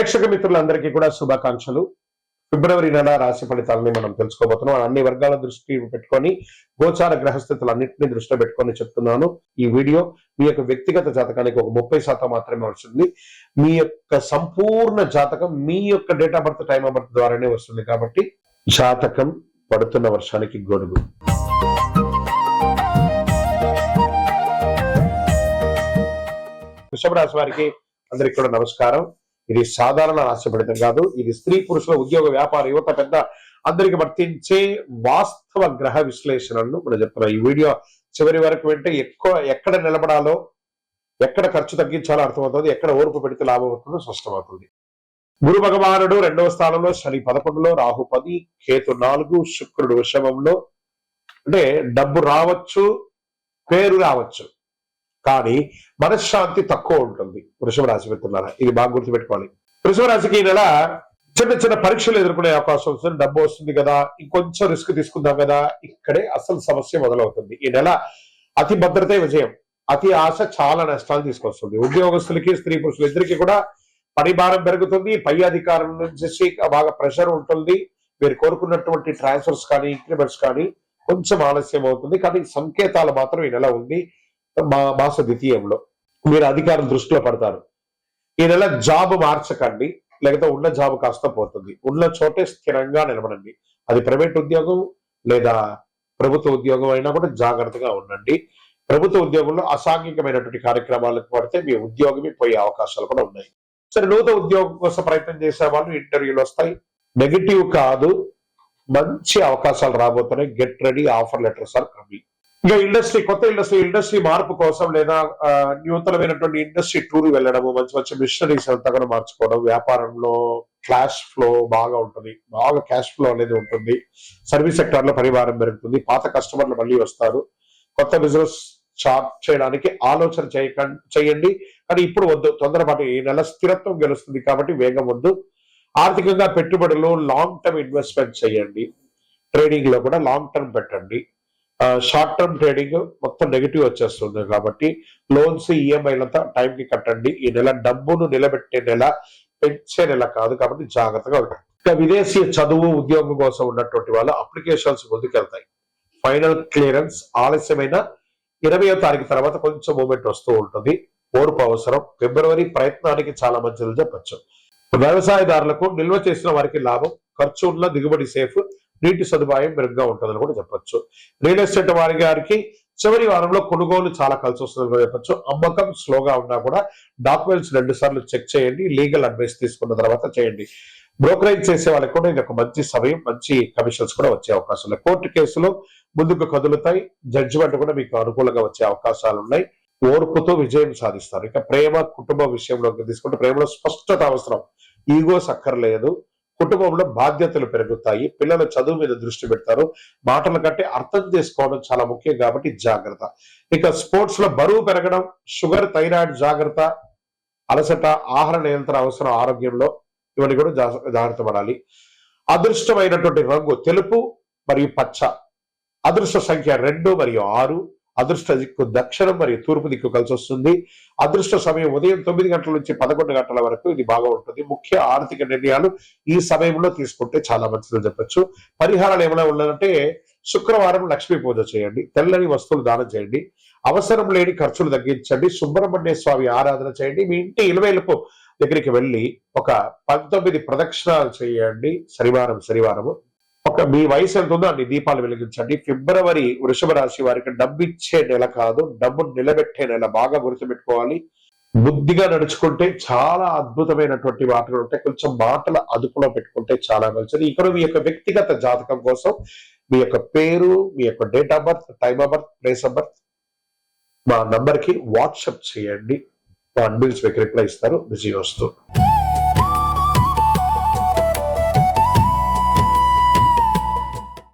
ప్రేక్షక మిత్రులందరికీ కూడా శుభాకాంక్షలు. ఫిబ్రవరి నెల రాశి ఫలితాలని మనం తెలుసుకోబోతున్నాం. అన్ని వర్గాల దృష్టి పెట్టుకొని గోచార గ్రహస్థితులు అన్నింటినీ దృష్టిలో పెట్టుకొని చెప్తున్నాను ఈ వీడియో. మీ యొక్క వ్యక్తిగత జాతకానికి ఒక ముప్పై శాతం మాత్రమే వస్తుంది. మీ యొక్క సంపూర్ణ జాతకం మీ యొక్క date of birth time of birth ద్వారానే వస్తుంది కాబట్టి జాతకం పడుతున్న వర్షానికి గొడుగు. వృషభ రాశి వారికి అందరికి కూడా నమస్కారం. ఇది సాధారణ రాష్ట్రపడితం కాదు. ఇది స్త్రీ పురుషుల ఉద్యోగ వ్యాపార యువత పెద్ద అందరికి వర్తించే వాస్తవ గ్రహ విశ్లేషణను మనం చెప్తున్నాం. ఈ వీడియో చివరి వరకు వింటే ఎక్కువ ఎక్కడ నిలబడాలో ఎక్కడ ఖర్చు తగ్గించాలో అర్థమవుతుంది. ఎక్కడ ఓర్పు పెడితే లాభం అవుతుందో స్పష్టమవుతుంది. గురు భగవానుడు రెండవ స్థానంలో శని పదకొండులో రాహు పది కేతు నాలుగు శుక్రుడు వృషభంలో. అంటే డబ్బు రావచ్చు పేరు రావచ్చు. కానీ మనశ్శాంతి తక్కువ ఉంటుంది వృషభ రాశి పెడుతున్నారా ఇది బాగా గుర్తుపెట్టుకోవాలి. వృషభ రాశికి ఈ నెల చిన్న చిన్న పరీక్షలు ఎదుర్కొనే అవకాశం వస్తుంది. డబ్బు వస్తుంది కదా ఇంకొంచెం రిస్క్ తీసుకుందాం కదా ఇక్కడే అసలు సమస్య మొదలవుతుంది. ఈ నెల అతి భద్రతే విజయం. అతి ఆశ చాలా నష్టాలు తీసుకొస్తుంది. ఉద్యోగస్తులకి స్త్రీ పురుషులు ఇద్దరికి కూడా పని భారం పెరుగుతుంది. పై అధికారుల నుంచి బాగా ప్రెషర్ ఉంటుంది. మీరు కోరుకున్నటువంటి ట్రాన్స్ఫర్స్ కానీ ఇంక్రిమెంట్స్ కానీ కొంచెం ఆలస్యం అవుతుంది. కానీ సంకేతాలు మాత్రం ఈ నెల ఉంది. మాస ద్వితీయంలో. మీరు అధికారం దృష్టిలో పడతారు. ఈ నెల జాబ్ మార్చకండి లేకపోతే ఉన్న జాబ్ కాస్త పోతుంది. ఉన్న చోటే స్థిరంగా నిలబడండి. అది ప్రైవేట్ ఉద్యోగం లేదా ప్రభుత్వ ఉద్యోగం అయినా కూడా జాగ్రత్తగా ఉండండి. ప్రభుత్వ ఉద్యోగంలో అసాంఘికమైనటువంటి కార్యక్రమాలకు పడితే మీ ఉద్యోగమే పోయే అవకాశాలు కూడా ఉన్నాయి. సరే నూతన ఉద్యోగం కోసం ప్రయత్నం చేసే వాళ్ళు ఇంటర్వ్యూలు వస్తాయి. నెగిటివ్ కాదు మంచి అవకాశాలు రాబోతున్నాయి. Get ready offer letters are coming ఇంకా ఇండస్ట్రీ కొత్త ఇండస్ట్రీ ఇండస్ట్రీ మార్పు కోసం లేదా నూతనమైనటువంటి ఇండస్ట్రీ టూర్ వెళ్ళడము మంచి మంచి మిషనరీస్ అంతగా మార్చుకోవడం వ్యాపారంలో క్లాష్ ఫ్లో బాగా ఉంటుంది. బాగా క్యాష్ ఫ్లో అనేది ఉంటుంది. సర్వీస్ సెక్టర్లో పరివారం పెరుగుతుంది. పాత కస్టమర్లు మళ్ళీ వస్తారు. కొత్త బిజినెస్ స్టార్ట్ చేయడానికి ఆలోచన చేయకండి చేయండి. కానీ ఇప్పుడు వద్దు. తొందరపాటు ఈ నెల స్థిరత్వం గెలుస్తుంది కాబట్టి వేగం వద్దు. ఆర్థికంగా పెట్టుబడులు లాంగ్ టర్మ్ ఇన్వెస్ట్మెంట్ చేయండి. ట్రేడింగ్లో కూడా లాంగ్ టర్మ్ పెట్టండి. షార్ట్ టర్మ్ ట్రేడింగ్ మొత్తం నెగిటివ్ వచ్చేస్తుంది కాబట్టి లోన్స్ ఈఎంఐలంతా టైంకి కట్టండి. ఈ నెల డబ్బును నిలబెట్టే నెల పెంచే నెల కాదు కాబట్టి జాగ్రత్తగా ఉండండి. ఇంకా విదేశీ చదువు ఉద్యోగం కోసం ఉన్నటువంటి వాళ్ళ అప్లికేషన్స్ ముందుకెళ్తాయి. ఫైనల్ క్లియరెన్స్ ఆలస్యమైన ఇరవయో తారీఖు తర్వాత కొంచెం మూమెంట్ వస్తూ ఉంటుంది. ఓర్పు అవసరం. ఫిబ్రవరి ప్రయత్నానికి చాలా మంచిది చెప్పచ్చు. వ్యవసాయదారులకు నిల్వ చేసిన వారికి లాభం. ఖర్చు ఉన్న దిగుబడి సేఫ్ నీటి సదుపాయం మెరుగ్గా ఉంటుందని కూడా చెప్పొచ్చు. రియల్ ఎస్టేట్ వారి గారికి చివరి వారంలో కొనుగోలు చాలా కలిసి వస్తుందని కూడా చెప్పొచ్చు. అమ్మకం స్లోగా ఉన్నా కూడా డాక్యుమెంట్స్ రెండు సార్లు చెక్ చేయండి లీగల్ అడ్వైస్ తీసుకున్న తర్వాత చేయండి. బ్రోకరేజ్ చేసే వాళ్ళకి కూడా ఇది ఒక మంచి సమయం మంచి కమిషన్స్ కూడా వచ్చే అవకాశం ఉన్నాయి. కోర్టు కేసులో ముందుకు కదులుతాయి. జడ్జిమెంట్ కూడా మీకు అనుకూలంగా వచ్చే అవకాశాలు ఉన్నాయి. ఓర్పుతో విజయం సాధిస్తారు. ఇక ప్రేమ కుటుంబ విషయంలోకి తీసుకుంటే ప్రేమలో స్పష్టత అవసరం. ఈగోస్ అక్కర్లేదు కుటుంబంలో బాధ్యతలు పెరుగుతాయి పిల్లల చదువు మీద దృష్టి పెడతారు. మాటల కంటే అర్థం చేసుకోవడం చాలా ముఖ్యం కాబట్టి జాగ్రత్త. ఇక స్పోర్ట్స్లో బరువు పెరగడం షుగర్ థైరాయిడ్ జాగ్రత్త అలసట ఆహార నియంత్రణ అవసరం ఆరోగ్యంలో ఇవన్నీ కూడా జాగ్రత్త పడాలి. అదృష్టమైనటువంటి రంగు తెలుపు మరియు పచ్చ. అదృష్ట సంఖ్య రెండు మరియు ఆరు. అదృష్ట దిక్కు దక్షిణం మరియు తూర్పు దిక్కు కలిసి వస్తుంది. అదృష్ట సమయం ఉదయం తొమ్మిది గంటల నుంచి పదకొండు గంటల వరకు ఇది బాగా ఉంటుంది. ముఖ్య ఆర్థిక నిర్ణయాలు ఈ సమయంలో తీసుకుంటే చాలా మంచిదని చెప్పొచ్చు. పరిహారాలు ఏమైనా ఉన్నాయంటే శుక్రవారం లక్ష్మీ పూజ చేయండి. తెల్లని వస్తువులు దానం చేయండి. అవసరం లేని ఖర్చులు తగ్గించండి. సుబ్రహ్మణ్య స్వామి ఆరాధన చేయండి. మీ ఇంటి ఇలవేలుపు దగ్గరికి వెళ్ళి ఒక పంతొమ్మిది ప్రదక్షిణాలు చేయండి. శనివారం శనివారము ఒక మీ వయసు ఎంత ఉందో అన్ని దీపాలు వెలిగించండి. ఫిబ్రవరి వృషభ రాశి వారికి డబ్బు ఇచ్చే నెల కాదు డబ్బు నిలబెట్టే నెల. బాగా గుర్తుపెట్టుకోవాలి. బుద్ధిగా నడుచుకుంటే చాలా అద్భుతమైనటువంటి మాటలు ఉంటాయి. కొంచెం మాటల అదుపులో పెట్టుకుంటే చాలా మంచిది. ఇక్కడ మీ యొక్క వ్యక్తిగత జాతకం కోసం మీ యొక్క పేరు మీ యొక్క date of birth time of birth place of birth మా నంబర్కి వాట్సాప్ చేయండి. మా అడ్మిన్స్ మీకు రిప్లై ఇస్తారు. బిజీ వస్తూ